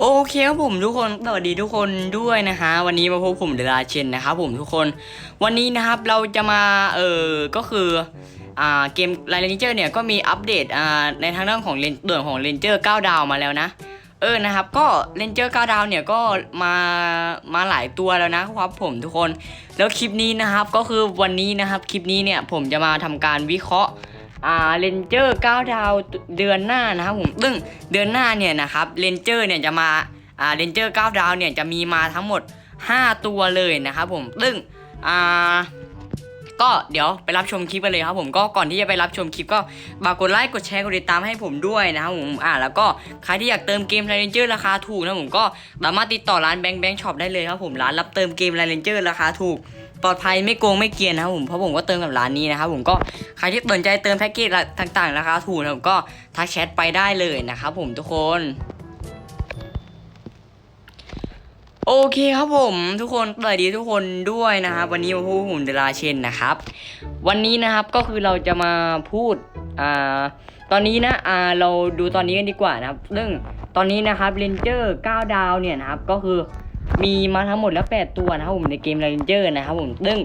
โอเคครับผมทุกคนสวัสดีทุกคนด้วยนะฮะวันนี้มาพบผมเดลาเชนนะครับผมทุกคนวันนี้นะครับเราจะมาเออก็คืออ่าเกมไลเลนเจอร์เนี่ยก็มีอัปเดตอ่าในทางด้านของเลนเดือนของเลนเจอร์9ดาวมาแล้วนะ เออนะครับ ก็เลนเจอร์9ดาวเนี่ยก็มามาหลายตัวแล้วนะครับผมทุกคน แล้วคลิปนี้นะครับก็คือวันนี้นะครับคลิปนี้เนี่ยผมจะมาทำการวิเคราะห์ อ่าเรนเจอร์9ดาวเดือนหน้านะครับผมซึ่งเดือนหน้าเนี่ยนะครับเรนเจอร์เนี่ยจะมาอ่าเรนเจอร์9ดาวเนี่ยจะมีมาทั้งหมด 5 ตัวเลยนะครับผมซึ่งอ่า ก็เดี๋ยวไปรับชมคลิปกันเลยครับผมก็ก่อนที่จะไปรับชมคลิปก็ฝากกดไลค์กดแชร์กดติดตามให้ผมด้วยนะครับผมอ่าแล้วก็ใครที่อยากเติมเกมไลเรนเจอร์ราคาถูกนะผมก็สามารถติดต่อร้านแบงค์แบงค์ช็อปได้เลยครับผมร้านรับเติมเกมไลเรนเจอร์ราคาถูกปลอดภัยไม่โกงไม่เกียนนะครับผมเพราะผมก็เติมกับร้านนี้นะครับผมก็ใครที่สนใจเติมแพ็กเกจต่างๆราคาถูกนะครับก็ทักแชทไปได้เลยนะครับผมทุกคน โอเคครับผมทุกคนสวัสดีทุกคนด้วยนะครับ วันนี้มาพูดผมเดลาเชนนะครับ วันนี้นะครับก็คือเราจะมาพูดอ่าตอนนี้นะอ่าเราดูตอนนี้กันดีกว่านะครับเรื่องตอนนี้นะครับเรนเจอร์9ดาวเนี่ยนะครับก็คือ มีมาทั้งหมดแล้ว 8 ตัวนะครับผมในเกมไรเจอร์นะครับผมซึ่ง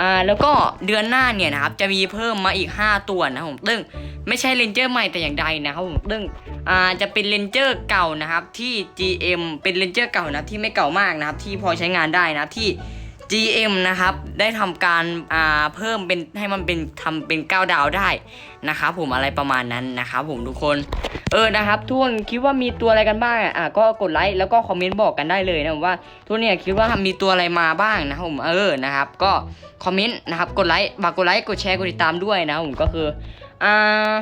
อ่าแล้วก็เดือนหน้าเนี่ยนะครับจะมีเพิ่มมาอีก 5 ตัวนะครับผมซึ่งไม่ใช่เรนเจอร์ใหม่แต่อย่างใดนะครับผมซึ่งอ่าจะเป็นเรนเจอร์เก่านะครับที่ GM เป็นเรนเจอร์เก่านะที่ไม่เก่ามากนะครับที่พอใช้งานได้นะที่ GM นะครับ ได้ทำการอ่าเพิ่มเป็นให้มันเป็นทำเป็น 9 ดาวได้นะครับผมอะไรประมาณนั้นนะครับผมทุกคน เออนะครับทุกคนคิดว่ามีตัวอะไรกันบ้างอะก็กดไลค์แล้วก็คอมเมนต์บอกกันได้เลยนะว่าทุกเนี่ยคิดว่ามีตัวอะไรมาบ้างนะผมเออนะครับ ก็คอมเมนต์นะครับกดไลค์ฝากกดไลค์กดแชร์กดติดตามด้วยนะผมก็คืออ่า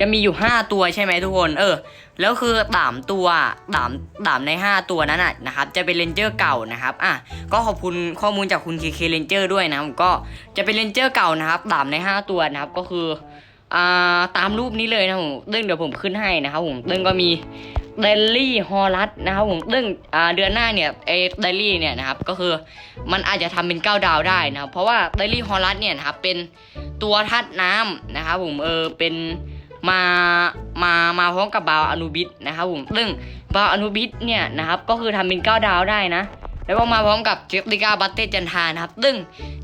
จะมีอยู่ 5 ตัวใช่ไหมทุกคน เออ แล้วคือสามตัวสามสามใน 5 ตัวนั้นน่ะนะครับ จะเป็นเรนเจอร์เก่านะครับ อะ ก็ขอบคุณข้อมูลจากคุณเคเคเรนเจอร์ด้วยนะผมก็จะเป็นเรนเจอร์เก่านะครับสามใน 5 ตัวนะครับ ก็คือ อ่า ตามรูปนี้เลยนะผมซึ่งเดี๋ยวผมขึ้นให้นะครับผมซึ่งก็มีเดลลี่ฮอลลัสนะครับผมซึ่งอ่าเดือนหน้าเนี่ยไอเดลลี่เนี่ยนะครับก็คือมันอาจจะทำเป็น9ดาวได้นะครับเพราะว่าเดลลี่ฮอลลัสเนี่ยนะครับเป็นตัวทัดน้ำนะครับผมเออเป็น มามามาพร้อมกับบาวอนุบิสนะครับผมซึ่งบาวอนุบิสเนี่ยนะครับก็คือทำเป็น9ดาวได้นะ แล้วก็มาพร้อมกับเจฟติก้าบัตเต้จันทานะครับซึ่ง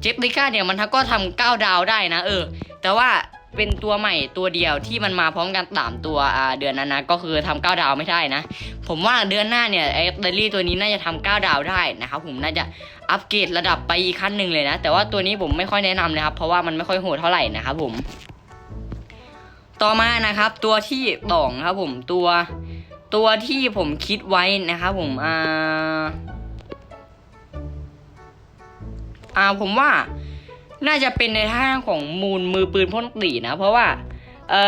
เจฟติก้าเนี่ยมันก็ทำ9ดาวได้นะ เออ แต่ว่าเป็นตัวใหม่ตัวเดียวที่มันมาพร้อมกันสามตัวอ่าเดือนนั้นนะก็คือทำ9ดาวไม่ได้นะ ผมว่าเดือนหน้าเนี่ยไอ้เดลี่ตัวนี้น่าจะทำ9ดาวได้นะครับผมน่าจะอัปเกรดระดับไปอีกขั้นหนึ่งเลยนะ แต่ว่าตัวนี้ผมไม่ค่อยแนะนำนะครับเพราะว่ามันไม่ค่อยโหดเท่าไหร่นะครับผม ต่อมานะครับ ตัวที่สองครับผมตัวตัวที่ผมคิดไว้นะครับผมอ่าอ่าผมว่าน่าจะเป็นในทางของมูลมือปืนพ่นตีนะ เพราะว่าเอ่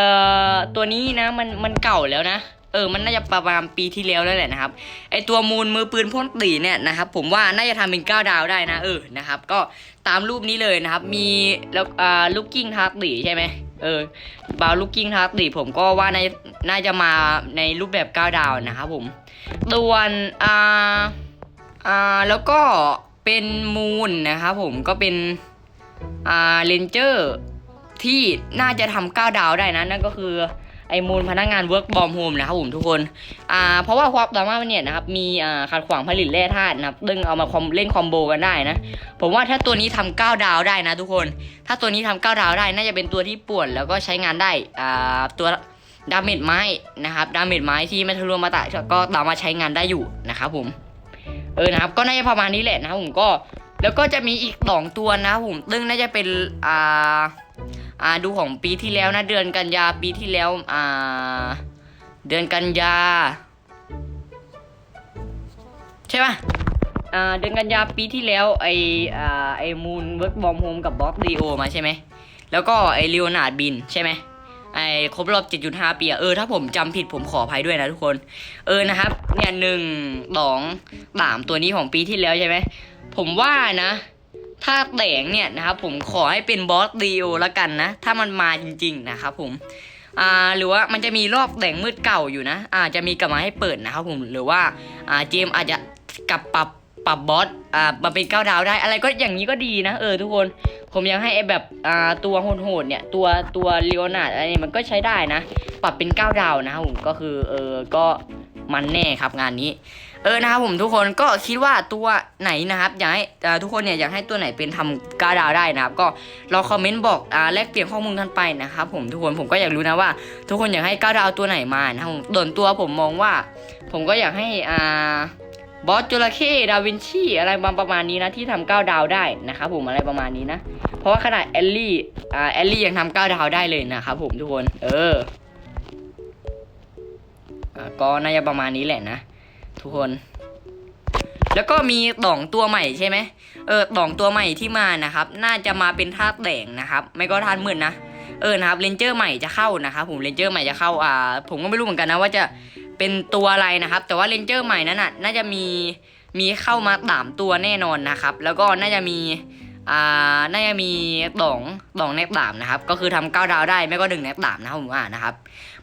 อตัวนี้นะมันมันเก่าแล้วนะเออมันน่าจะประมาณปีที่แล้วแล้วแหละนะครับไอตัวมูลมือปืนพ่นตีเนี่ยนะครับผมว่าน่าจะทำเป็น9ดาวได้นะเออนะครับ ก็ตามรูปนี้เลยนะครับ มีแล้วอ่าลูกกิ้งทักตีใช่ไหม เออบาวลูกกิ้งทักตีผมก็ว่าน่าน่าจะมาในรูปแบบ9ดาวนะครับผมส่วนอ่าอ่าแล้วก็เป็นมูนนะครับผมก็เป็นอ่าเลนเจอร์ที่น่าจะทำ9ดาวได้นะนั่นก็คือ ไอมูลพนักงานเวิร์กบอมโฮมนะครับผมทุกคนอ่าเพราะว่าความสามารถมันเนี่ยนะครับมีอ่าขัดขวางผลิตแร่ธาตุนะครับดึงเอามาคอมเล่นคอมโบกันได้นะผมว่าถ้าตัวนี้ทำ9ดาวได้นะทุกคน ถ้าตัวนี้ทำ9ดาวได้น่าจะเป็นตัวที่ป่วนแล้วก็ใช้งานได้อ่าตัวดาเมจไม้นะครับดาเมจไม้ที่ไม่ทะลุมาตะก็สามารถใช้งานได้อยู่นะครับผมเออนะครับก็น่าจะประมาณนี้แหละนะครับผมก็แล้วก็จะมีอีกสองตัวนะครับผมซึ่งน่าจะเป็นอ่า อ่าดูของปีที่แล้วนะเดือนกันยาปีที่แล้วอ่าเดือนกันยาใช่ปะอ่าเดือนกันยาปีที่แล้วไออ่าไอมูนเวิร์กบอมโฮมกับบอสดีโอมาใช่ไหมแล้วก็ไอเลโอนาร์ดบินใช่ไหมไอครบรอบ 7.5 ปีอะเออถ้าผมจำผิดผมขออภัยด้วยนะทุกคน เออนะครับ เนี่ยหนึ่งสองสามตัวนี้ของปีที่แล้วใช่ไหมผมว่านะ ถ้าแต่งเนี่ยนะครับผมขอให้เป็นบอสดีโอละกันนะ ถ้ามันมาจริง ๆ นะครับผมอ่าหรือว่ามันจะมีรอบแต่งมืดเก่าอยู่นะอาจจะมีกลับมาให้เปิดนะครับผมหรือว่าอ่าเจมอาจจะกลับปรับปรับบอสอ่ามาเป็นเก้าดาวได้ อะไรก็อย่างนี้ก็ดีนะเออทุกคนผมยังให้ไอ้แบบอ่าตัวโหดๆเนี่ยตัวตัวเลโอนาร์ดอะไรเนี่ยมันก็ใช้ได้นะ ปรับเป็นเก้าดาวนะครับผมก็คือเออก็ มันแน่ครับงานนี้ เออนะครับผมทุกคนก็คิดว่าตัวไหนนะครับอยากให้ทุกคนเนี่ยอยากให้ตัวไหนเป็นทำกาดาวได้นะครับ ก็เราคอมเมนต์บอกอ่าแลกเปลี่ยนข้อมูลกันไปนะครับผมทุกคนผมก็อยากรู้นะว่า ทุกคนอยากให้ก้าวดาวตัวไหนมานะครับผมส่วนตัวผมมองว่า ผมก็อยากให้อ่าบอสจระเข้ดาวินชีอะไรประมาณนี้นะที่ทำก้าวดาวได้นะครับผมอะไรประมาณนี้นะ เพราะว่าขนาดแอลลี่อ่าแอลลี่ยังทำก้าวดาวได้เลยนะครับผมทุกคน เออ ก็น่าจะประมาณนี้แหละนะ ทุกคน แล้วก็มีต่องตัวใหม่ใช่ไหมเออต่องตัวใหม่ที่มานะครับ น่าจะมาเป็นธาตุแดงนะครับ ไม่ก็ธาตุมืดนะเออนะครับเลนเจอร์ใหม่จะเข้านะครับผมเลนเจอร์ใหม่จะเข้าอ่า ผมก็ไม่รู้เหมือนกันนะว่าจะเป็นตัวอะไรนะครับ แต่ว่าเลนเจอร์ใหม่นั้นน่ะน่าจะมีมีเข้ามาสามตัวแน่นอนนะครับ แล้วก็น่าจะมี อ่าน่าจะมีตองตองแนบดามนะครับ ก็คือทำเก้าดาวได้ไม่ก็หนึ่งแนบดามนะครับผมอ่านะครับ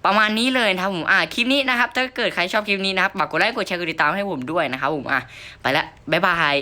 ประมาณนี้เลยนะครับผมอ่าคลิปนี้นะครับ ถ้าเกิดใครชอบคลิปนี้นะครับฝากกดไลค์กดแชร์กดติดตามให้ผมด้วยนะครับผมอะไปละบ๊ายบาย